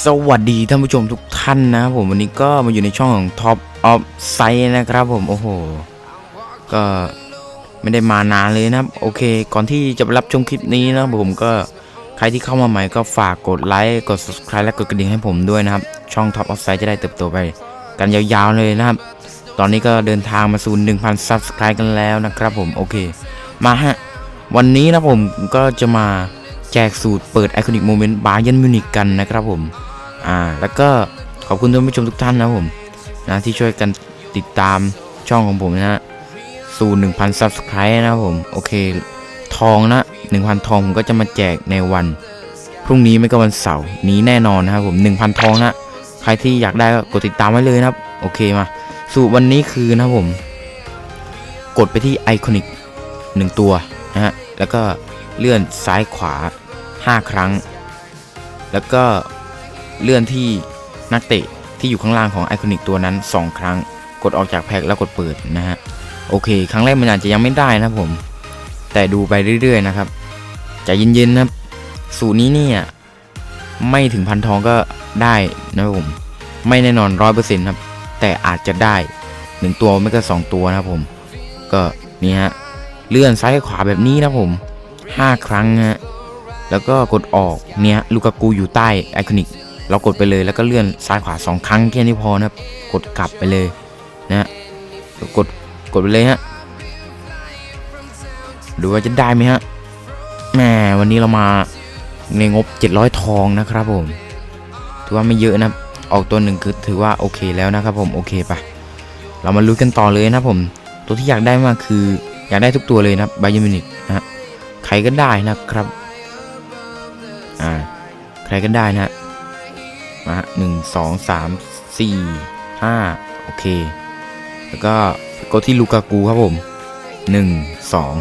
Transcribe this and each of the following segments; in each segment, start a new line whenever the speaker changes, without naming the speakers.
สวัสดีท่านผู้ชมทุกท่านนะครับผมวันนี้ก็มาอยู่ในช่องของ Top of s i นะครับผมโอ้โห ก็ไม่ได้มานานเลยนะโอเค ก่อนที่จะรับชมคลิปนี้นะผมก็ใครที่เข้ามาใหม่ก็ฝากกดไลค์กด subscribe และกดกระดิ่งให้ผมด้วยนะครับ ช่อง Top of s i จะได้เติบโตไป กันยาวๆเลยนะครับ ตอนนี้ก็เดินทางมาสู่1,000 subscribe กันแล้วนะครับผมโอเค มาฮะวันนี้นะผมก็จะมาแจกสูตรเปิด Iconic Moment บาเยนมิวนิกกันนะครับผม อ่า แล้วก็ขอบคุณท่านผู้ชมทุกท่านนะผมนะที่ช่วยกันติดตามช่องของผมนะฮะสู่1,000 Subscribe นะครับผมโอเค ทองนะ1,000ทองผมก็จะมาแจกในวันพรุ่งนี้ไม่ก็วันเสาร์นี้แน่นอนนะครับผม1,000ทองนะใครที่อยากได้ก็กดติดตามไว้เลยนะครับ โอเคมา สูตรวันนี้คือนะครับผม กดไปที่ไอคอนิก1ตัวนะฮะแล้วก็เลื่อนซ้ายขวา 5 ครั้ง แล้วก็ เลื่อนที่นักเตะที่อยู่ข้างล่างของไอคอนิกตัวนั้น 2 ครั้ง กดออกจากแพ็คแล้วกดเปิดนะฮะโอเค ครั้งแรกมันอาจจะยังไม่ได้นะผม แต่ดูไปเรื่อยๆนะครับใจเย็นๆนะครับ สูตรนี้เนี่ยไม่ถึงพันทองก็ได้นะครับผม ไม่แน่นอนร้อยเปอร์เซ็นต์ครับ แต่อาจจะได้หนึ่งตัวไม่ก็สองตัวนะครับผม ก็นี่ฮะเลื่อนซ้ายขวาแบบนี้นะครับผม5ครั้งฮะแล้วก็กดออกเนี่ยลูกากูอยู่ใต้ไอคอนิก เรากดไปเลยแล้วก็เลื่อนซ้ายขวา 2 ครั้งแค่นี้พอนะครับ กดกลับไปเลยนะฮะกดกดไปเลยฮะดูว่าจะได้ไหมฮะแหมวันนี้เรามาในงบ 700 ทองนะครับผม ถือว่าไม่เยอะนะออกตัวหนึ่งคือถือว่าโอเคแล้วนะครับผมโอเคปะเรามาลุ้นกันต่อเลยนะผมตัวที่อยากได้มากคืออยากได้ทุกตัวเลยนะครับายมินิกนะใครก็ได้นะครับอ่าใครก็ได้นะ ฮะมาหนึ่งสองสามสี่ห้าโอเค แล้วก็กดที่ลูกากูครับผมหนึ่งสอง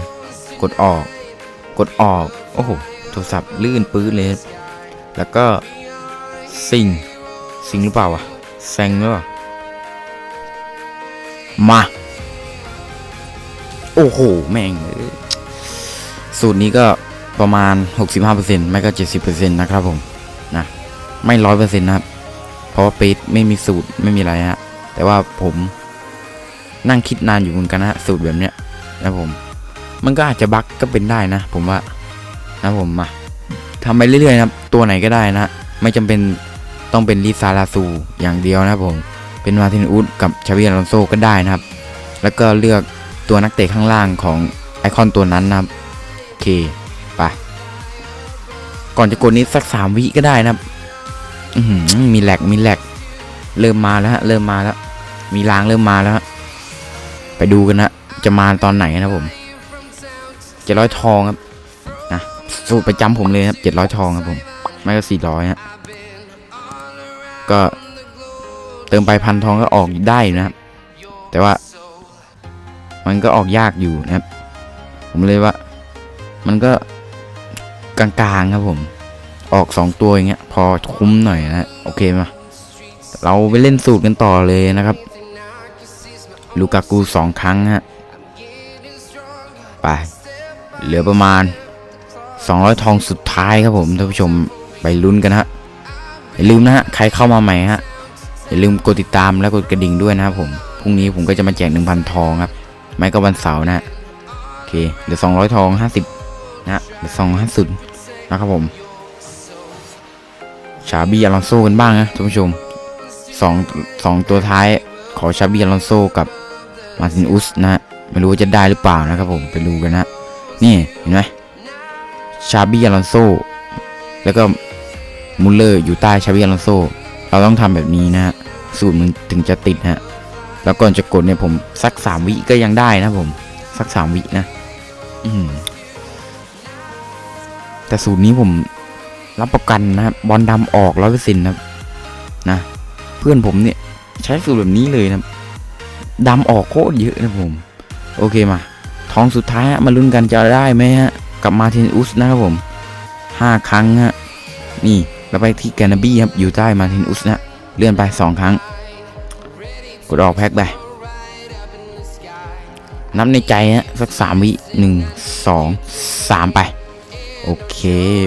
กดออก กดออก โอ้โห โทรศัพท์ลื่นปื้ดเลย แล้วก็ซิงซิงหรือเปล่าวะแซงหรือเปล่ามา โอ้โห แม่ง สูตรนี้ก็ประมาณ 65%ไม่ก็ 70%นะครับผม นะ ไม่ร้อยเปอร์เซ็นต์นะครับ เพราะว่าป๊ะไม่มีสูตรไม่มีอะไรฮะ แต่ว่าผมนั่งคิดนานอยู่เหมือนกันนะฮะสูตรแบบเนี้ยนะผม มันก็อาจจะบั๊กก็เป็นได้นะ ผมว่านะผมมาทำไปเรื่อยๆนะครับตัวไหนก็ได้นะไม่จำเป็นต้องเป็นลิซาลาซูอย่างเดียวนะครับผม เป็นมาตินอุดกับชาวิอลอนโซก็ได้นะครับ แล้วก็เลือกตัวนักเตะข้างล่างของไอคอนตัวนั้นนะครับโอเคไปก่อนจะกดนี้สักสามวิก็ได้นะครับ มีแหลกมีแหลกเริ่มมาแล้วฮะเริ่มมาแล้ว มีรางเริ่มมาแล้วฮะไปดูกันนะ จะมาตอนไหนนะผมเจ็ดร้อยทองครับนะสูตรประจำผมเลยครับเจ็ดร้อยทองครับผม ไม่ก็สี่ร้อยฮะก็เติมไปพันทองก็ออกได้นะครับ แต่ว่า มันก็ออกยากอยู่นะครับ ผมเลยว่า มันก็กลางๆครับผม ออก 2 ตัวอย่างเงี้ยพอคุ้มหน่อยนะโอเคมาเราไปเล่นสูตรกันต่อเลยนะครับ ลูกากู2ครั้งฮะไป เหลือประมาณ 200 ทองสุดท้ายครับผมท่านผู้ชมไปลุ้นกันฮะอย่าลืมนะฮะใครเข้ามาใหม่ฮะอย่าลืมกดติดตามและกดกระดิ่งด้วยนะครับผมพรุ่งนี้ผมก็จะมาแจก 1,000 ทองครับ ไม่ก็วันเสาร์นะฮะโอเคเหลือ 200 ทอง 50 นะฮะเหลือ250นะครับผม ชาบีอลอนโซกันบ้างนะท่านผู้ชมสองสองตัวท้ายขอชาบีอลอนโซกับมาตินอุสนะฮะไม่รู้จะได้หรือเปล่านะครับผมไปดูกันนะ นี่เห็นไหมชาบีอลอนโซแล้วก็มุลเลอร์อยู่ใต้ชาบีอลอนโซเราต้องทำแบบนี้นะฮะสูตรมันถึงจะติดฮะแล้วก่อนจะกดเนี่ยผมสักสามวิก็ยังได้นะผม สักสามวินะ อืมแต่สูตรนี้ผม รับประกันนะครับบอลดำออกร้อยเปอร์เซ็นต์นะครับนะ เพื่อนผมเนี่ยใช้สูตรแบบนี้เลยนะครับดำออกโคตรเยอะนะผม โอเคมาทองสุดท้ายฮะมาลุ้นกันจะได้ไหมฮะ กับมาร์ตินอุสนะครับผมห้าครั้งฮะนี่แล้วไปที่แกนาบี้ครับอยู่ใต้มาร์ตินอุสนะเลื่อนไปสองครั้งกดออกแพ็คไปนับในใจฮะสักสามวิหนึ่งสองสามไป โอเค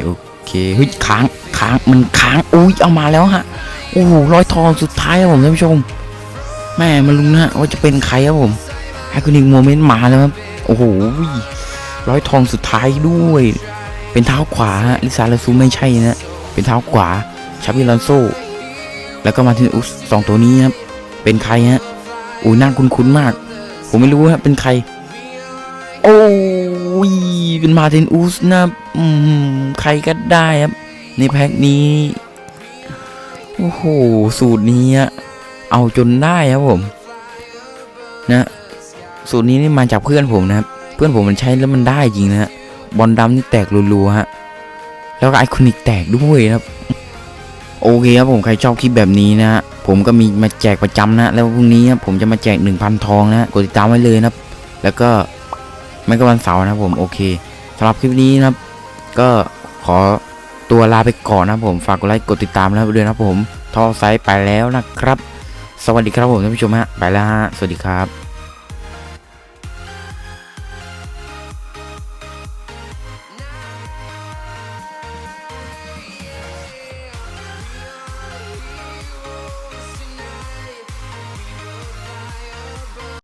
โอเค เฮ้ยค้างค้างมันค้างอุ้ยเอามาแล้วฮะโอ้โหร้อยทองสุดท้ายครับผมท่านผู้ชม แม่มาลุ้นะฮะว่าจะเป็นใครครับผมไอคอนิกโมเมนต์มาแล้วครับโอ้โหร้อยทองสุดท้ายด้วย เป็นเท้าขวาฮะลิซาลาซูไม่ใช่นะเป็นเท้าขวาชาบิลอนโซแล้วก็มาถึงอุสสองตัวนี้ครับเป็นใครฮะอุ้ยน่าคุ้นๆมาก ผมไม่รู้ฮะเป็นใคร โอ้ เป็นมาร์ตินอุสนะอืมใครก็ได้ครับ ในแพ็คนี้ โอ้โห สูตรนี้เอาจนได้ครับผม นะ สูตรนี้นี่มาจากเพื่อนผมนะครับ เพื่อนผมมันใช้แล้วมันได้จริงนะฮะ บอลดำนี่แตกรัวๆฮะ แล้วก็ไอคอนิกแตกด้วยนะครับ โอเคครับผมใครชอบคลิปแบบนี้นะฮะผมก็มีมาแจกประจำนะ แล้วพรุ่งนี้ผมจะมาแจก 1,000 ทองนะ กดติดตามไว้เลยนะ แล้วก็ ไม่ก็วันเสาร์นะครับผมโอเคสำหรับคลิปนี้นะครับ ก็ขอตัวลาไปก่อนนะผมฝากกดไลค์กดติดตามนะครับด้วยนะผมทอไซส์ไปแล้วนะครับ สวัสดีครับผมท่านผู้ชมฮะไปแล้วฮะสวัสดีครับ